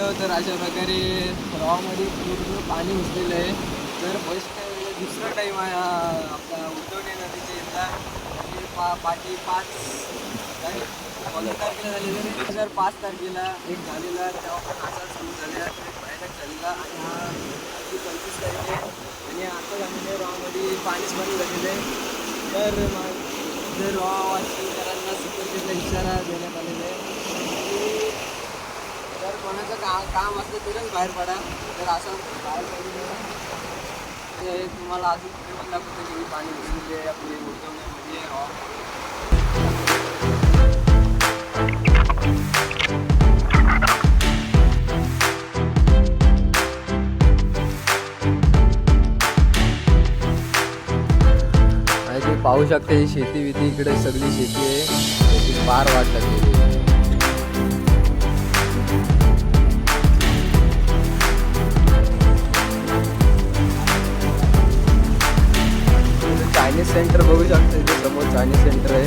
बघितलं तर अशा प्रकारे रॉमध्ये पूर्ण पाणी घुसलेलं आहे. तर फर्स्ट टाईम दुसरा टाईम आहे हा आपला उद्धवणे नदीच्या इथला म्हणजे पा पाठी पाच पंधरा तारखेला झालेलं दोन हजार पाच तारखेला एक झालेला तेव्हा पण असा सुरू झालेला तर भयानक झालेला आणि हा पंचवीस तारीख आहे आणि आता झालेलं रॉमध्ये पाणीच बंद झालेलं आहे. तर मग जर रॉ वाचकरांना सुपरचिटला इशारा देण्यात आलेला आहे. जर कोणाचं काम काम असलं तरच बाहेर पडा. तर असं बाहेर पडलं ते म्हणजे तुम्हाला अजून कुठे पण दाखवतो की पाणी घुसलेले आपले उद्योगामध्ये रॉ आणि पाहू शकते ही शेती विधी इकडे सगळी शेती आहे. त्याची फार वाट लागलेली चायनीज सेंटर बघू शकता इथे समोर चायनीज सेंटर आहे.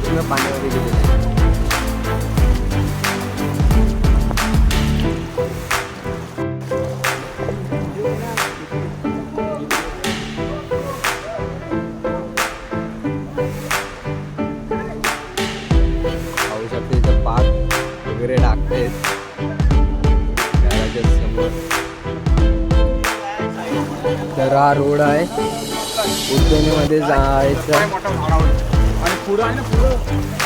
पूर्ण पाण्यामध्ये गेलेलं आहे. तर हा रोड आहे. उज्जैनीमध्ये जायचं.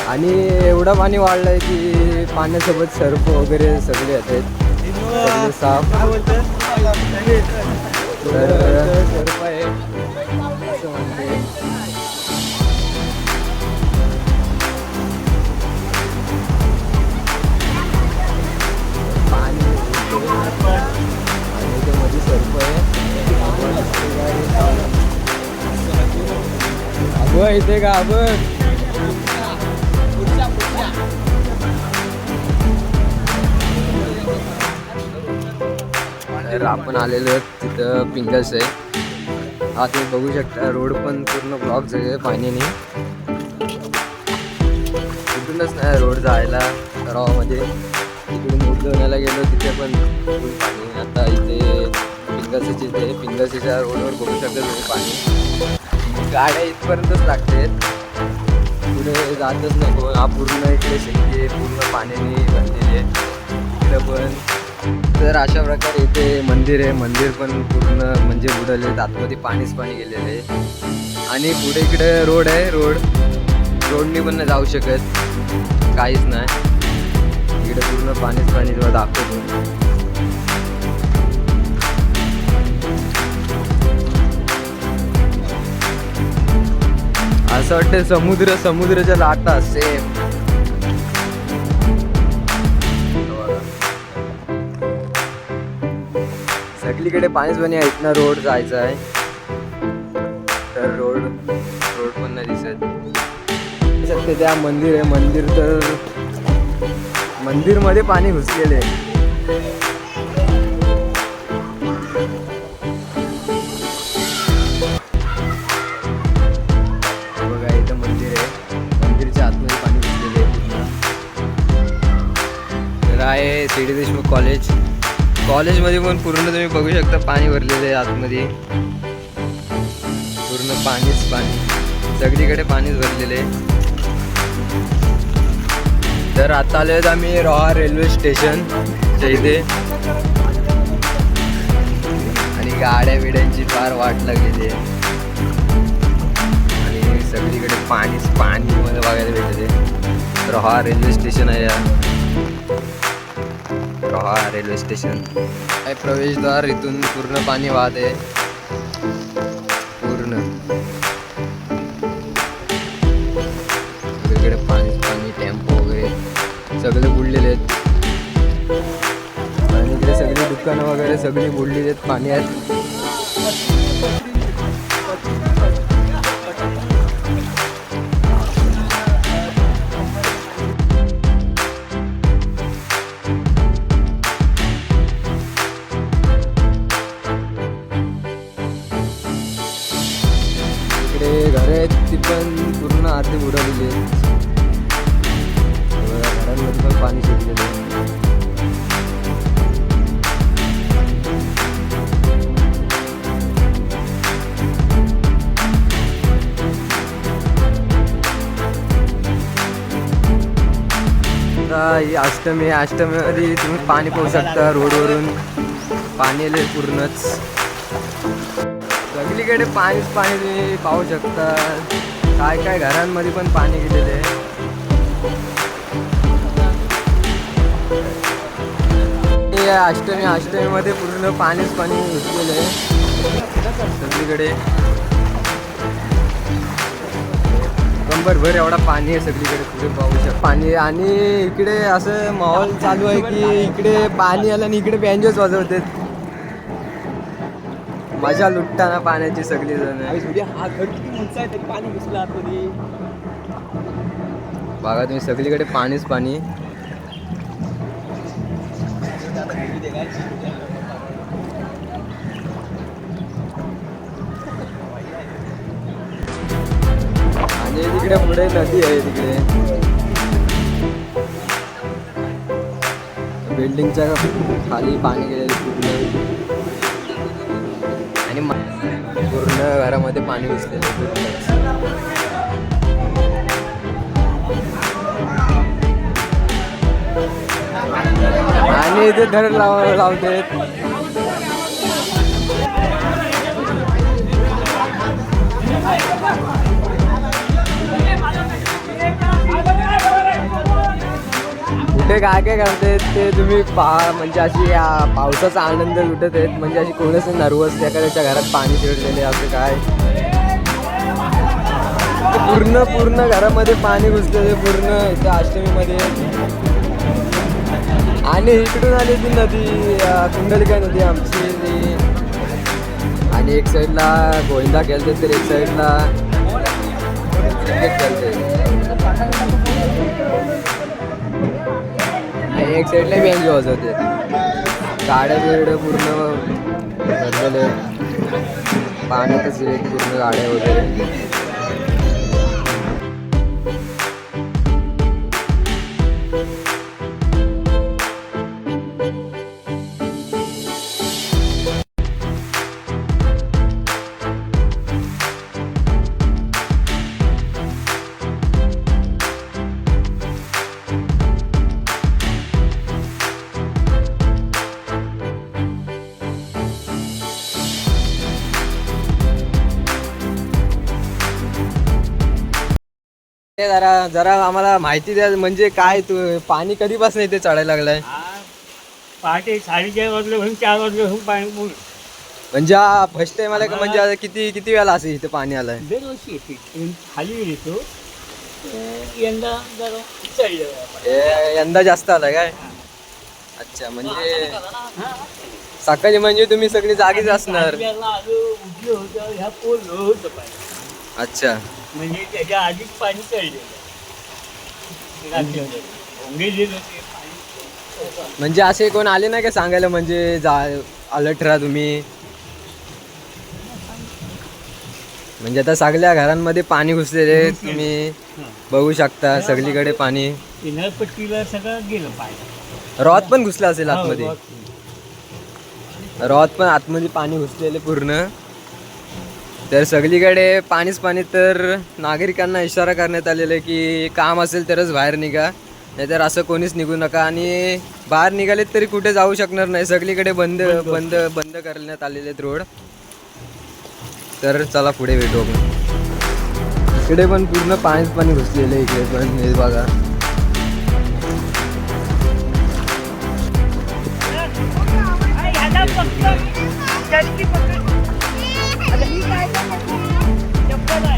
आणि एवढं पाणी वाढलं आहे की पाण्यासोबत सर्फ वगैरे सगळे येतात साफ. तर सर्फ आहे. अबं इथे का अबं तर आपण आलेलो तिथं पिंगल्स आहे. हा तुम्ही बघू शकता रोड पण पूर्ण ब्लॉक झाले पाण्याने. कुठूनच नाही रोड जायला तलावामध्ये. तिकडून उद्योगाला गेलो तिथे पण पाणी आता इथे पिंगल्सची इथे पिंगल्सीच्या रोडवर बघू शकता तुम्ही पाणी. गाड्या इथपर्यंतच लागते. पुढे जातच नाही हा पूर्ण इकडे शेती पूर्ण पाण्याने भरलेली आहे. इकडं पण. तर अशा प्रकारे इथे मंदिर आहे. मंदिर पण पूर्ण म्हणजे बुडवले आतमध्ये पाणीच पाणी गेलेले आणि पुढे इकडे रोड आहे. रोड. रोडनी पण नाही जाऊ शकत. काहीच नाही. इकडे पूर्ण पाणीच पाणी जेव्हा दाखवतो. असं वाटतं समुद्र समुद्राच्या लाटा सेम सगळीकडे पाणीच पाणी आहे इथनं रोड जायचा आहे. तर रोड रोड पण नाही दिसत. त्या मंदिर आहे मंदिर तर मंदिरमध्ये पाणी घुसलेले आहे. सी डी देशमुख कॉलेज कॉलेजमध्ये पण पूर्ण तुम्ही बघू शकता पाणी भरलेलं आहे आतमध्ये. पूर्ण पाणीच पाणी. सगळीकडे पाणीच भरलेले आहे. तर आता आलो आहेत आम्ही रोहा रेल्वे स्टेशन इथे. आणि गाड्या बिड्यांची फार वाट लागलेली आहे. आणि सगळीकडे पाणीच पाणी मध्ये बघायला भेटते. रोहा रेल्वे स्टेशन आहे या रेल्वे स्टेशन. आहे प्रवेशद्वार इथून पूर्ण पाणी वाहत आहे. पूर्ण. सगळीकडे पाणी पाणी टेम्पो वगैरे. सगळे बुडलेले आहेत. आणि इकडे सगळी दुकानं वगैरे सगळी बुडलेली आहेत. पाण्यात घरं आहेत ती पण पूर्ण आरती उडवली घरांमध्ये पण पाणी शिरलेलं आहे. ही अष्टमी अष्टमीमध्ये तुम्ही पाणी पाहू शकता रोडवरून. पाणी आले पूर्णच. सगळीकडे पाणीच पाणी तुम्ही पाहू शकता काय काय घरांमध्ये पण पाणी गेलेलं आहे. अष्टमी अष्टमीमध्ये पूर्ण पाणीच पाणी घेतलेलं आहे. सगळीकडे. कंबरभर एवढा पाणी आहे सगळीकडे पुढे पाहू शकतो. पाणी आणि इकडे असं माहोल चालू आहे की इकडे पाणी आलं आणि इकडे बँजोच वाजवते मजा लुटताना पाण्याची सगळी जण. हा घर किती उंच आहे तरी पाणी घुसलं आतमध्ये. बघा तुम्ही सगळीकडे पाणीच पाणी. आणि तिकडे पुढे नदी आहे तिकडे. बिल्डिंगच्या खाली पाणी माझ्या घरामध्ये पाणी घुसलेलं आणि इथे धड लाव लावते. कुठे काय काय करते ते तुम्ही पा म्हणजे अशी पावसाचा आनंद लुटत आहेत म्हणजे अशी कोणीच नर्वस त्याच्या घरात पाणी शिरलेले असं काय? पूर्ण पूर्ण घरामध्ये पाणी घुसलेले पूर्ण इथे अष्टमीमध्ये. आणि इकडून आली ती नदी कुंडलिका नदी आमची. ती आणि एक साईडला गोविंदा खेळते तर एक साईडला क्रिकेट खेळते आणि एक साईडला बँज होते गाड्या बिड्या पूर्ण भरलेले. पाण्यातच पूर्ण गाड्या वगैरे. जरा जरा आम्हाला माहिती द्या म्हणजे काय तू पाणी कधीपासून इथे चढायला लागलाय? पहाटे साडेचार वाजले म्हणून चार वाजले म्हणून पाणी पूर्ण म्हणजे फर्स्ट टाइम आलाय का म्हणजे आता किती किती वेळा असेल इथे पाणी आलंय? दरवर्षी येते. पण खाली येतो. अं, यंदा जरा चढलं. यंदा जास्त आलाय काय? अच्छा म्हणजे सकाळी म्हणजे तुम्ही सगळी जागीच असणार. आलो उठलं होतं ह्या पोल होतं पाणी अच्छा. म्हणजे त्याच्या आधीच पाणी चढलेलं. रात्रीचं. भोंगे जे होते पाणी म्हणजे असे कोण आले नाही का सांगायला म्हणजे जा अलर्ट राहा तुम्ही? म्हणजे आता सगळ्या घरांमध्ये पाणी घुसलेले. तुम्ही बघू शकता सगळीकडे पाणी. किनारपट्टीला सगळं गेलं पाणी. रॉत पण घुसला असेल आतमध्ये. हो, रॉत पण आतमध्ये पाणी घुसलेले पूर्ण. तर सगळीकडे पाणीच पाणी तर नागरिकांना इशारा करण्यात आलेला आहे की काम असेल तरच बाहेर निघा नाहीतर असं कोणीच निघू नका. आणि बाहेर निघालेत तरी कुठे जाऊ शकणार नाही. सगळीकडे बंद बंद. बंद करण्यात आलेले आहेत रोड. तर चला पुढे भेटू आपण. इकडे पण पूर्ण पाणीच पाणी घुसलेलं आहे इकडे पण हे बघा.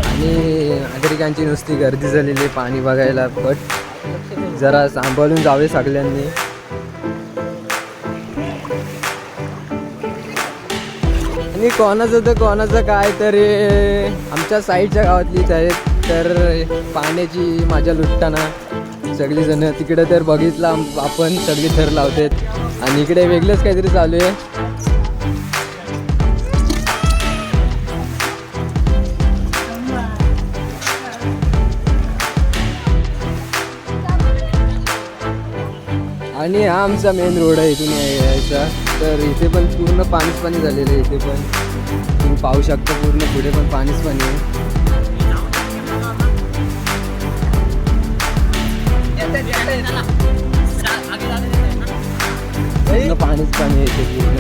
आणि नागरिकांची नुसती गर्दी झालेली आहे पाणी बघायला बट जरा सांभाळून जावे सगळ्यांनी. आणि कोणाचं तर कोणाचं काय तरी. आमच्या साईडच्या गावातलीच आहेत तर पाण्याची माझ्या लुटताना सगळीजणं. तिकडे तर बघितलं आपण सगळी थर लावतात. आणि इकडे वेगळंच काहीतरी चालू आहे. आणि हा आमचा मेन रोड आहे इथून यायचा. तर इथे पण पूर्ण पाणीच पाणी झालेलं आहे इथे पण. तुम्ही पाहू शकता पूर्ण पुढे पण पाणीच पाणी आहे. पूर्ण पाणीच पाणी येते पूर्ण.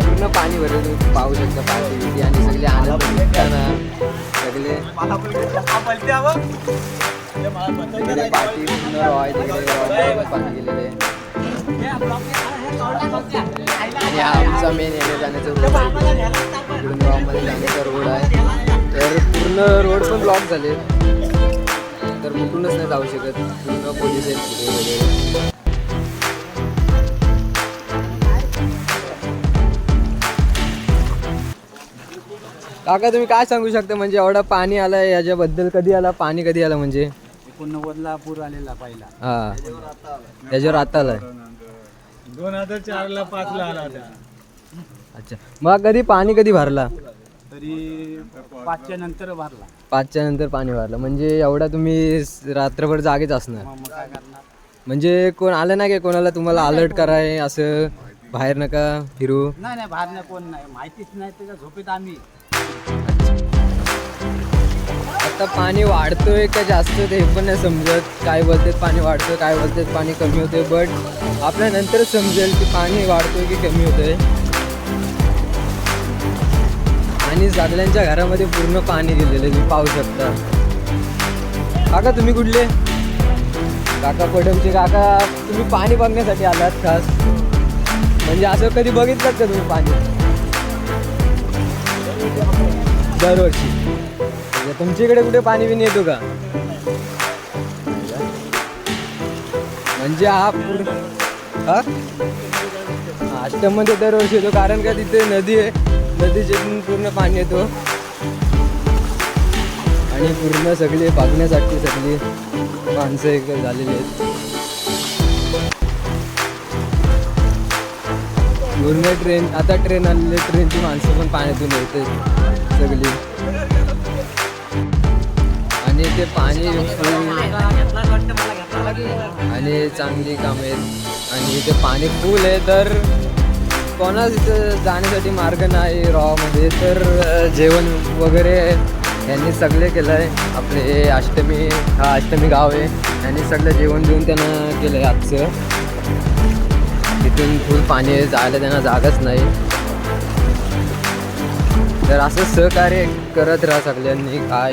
पूर्ण पाणी भरलं तुम्ही पाहू शकता पाणी आणि सगळे आनंद सगळे. तिकडे पाठी पूर्ण रॉय तिकडे रॉय पाणी गेलेले. आणि हा आमचा मेन येण्या जाण्याचा रोड इकडून गावामध्ये जाण्याचा रोड आहे. तर पूर्ण रोड पण ब्लॉक झाले. तर कुठूनच नाही जाऊ शकत. पूर्ण पोलीस आहेत तिकडे वगैरे. काका तुम्ही काय सांगू शकता? म्हणजे एवढा पाणी आला याच्याबद्दल कधी आला? पाणी कधी आलं म्हणजे? एकोणनव्वदला पूर आलेला पहिला. हा. त्याच्यावर आता आलाय. दोन हजार चारला पाचला आला होता. अच्छा. मग कधी पाणी कधी भरला? तरी पाचच्या नंतर भरला. पाचच्या नंतर पाणी भरलं. म्हणजे एवढा तुम्ही स- रात्रभर जागेच असणार. मग काय करणार? म्हणजे कोण आलं नाही का कोणाला तुम्हाला अलर्ट कराय असं बाहेर नका फिरू? नाही नाही बाहेर कोण नाही. माहितीच नाही त्याच्या झोपेत आम्ही. आता पाणी वाढतोय का जास्त ते हे पण नाही समजत. काय बोलतात पाणी वाढतोय काय बोलतात पाणी कमी होतंय. बट आपल्या नंतरच समजेल की पाणी वाढतोय की कमी होतंय. आणि जागल्यांच्या घरामध्ये पूर्ण पाणी गेलेलं आहे, तुम्ही पाहू शकता. काका तुम्ही कुठले? काका पडमचे काका तुम्ही पाणी बघण्यासाठी आलात खास म्हणजे असं कधी बघितलं का तुम्ही पाणी? दरवर्षी. तुमच्या तुमच्याकडे कुठे पाणी बिणी येतो का? म्हणजे हा पूर्ण हा? आश्रममध्ये दरवर्षी येतो कारण का तिथे नदी आहे. नदीचे पूर्ण पाणी येतो. आणि पूर्ण सगळे बघण्यासाठी सगळी माणसं एक झालेली आहेत. पूर्ण ट्रेन आता ट्रेन आलेली ट्रेनची माणसं पण पाण्यातून येते सगळी. आणि ते पाणी आणि चांगली कामे आहेत. आणि इथे पाणी फुल आहे तर कोणाच इथं जाण्यासाठी मार्ग नाही रॉमध्ये तर जेवण वगैरे यांनी सगळे केलं आहे आपले अष्टमी हा अष्टमी गाव आहे. यांनी सगळं जेवण देऊन त्यांना केलं आहे आजचं. तिथून फुल पाणी जायला त्यांना जागाच नाही. तर असं सहकार्य करत राहा सगळ्यांनी काय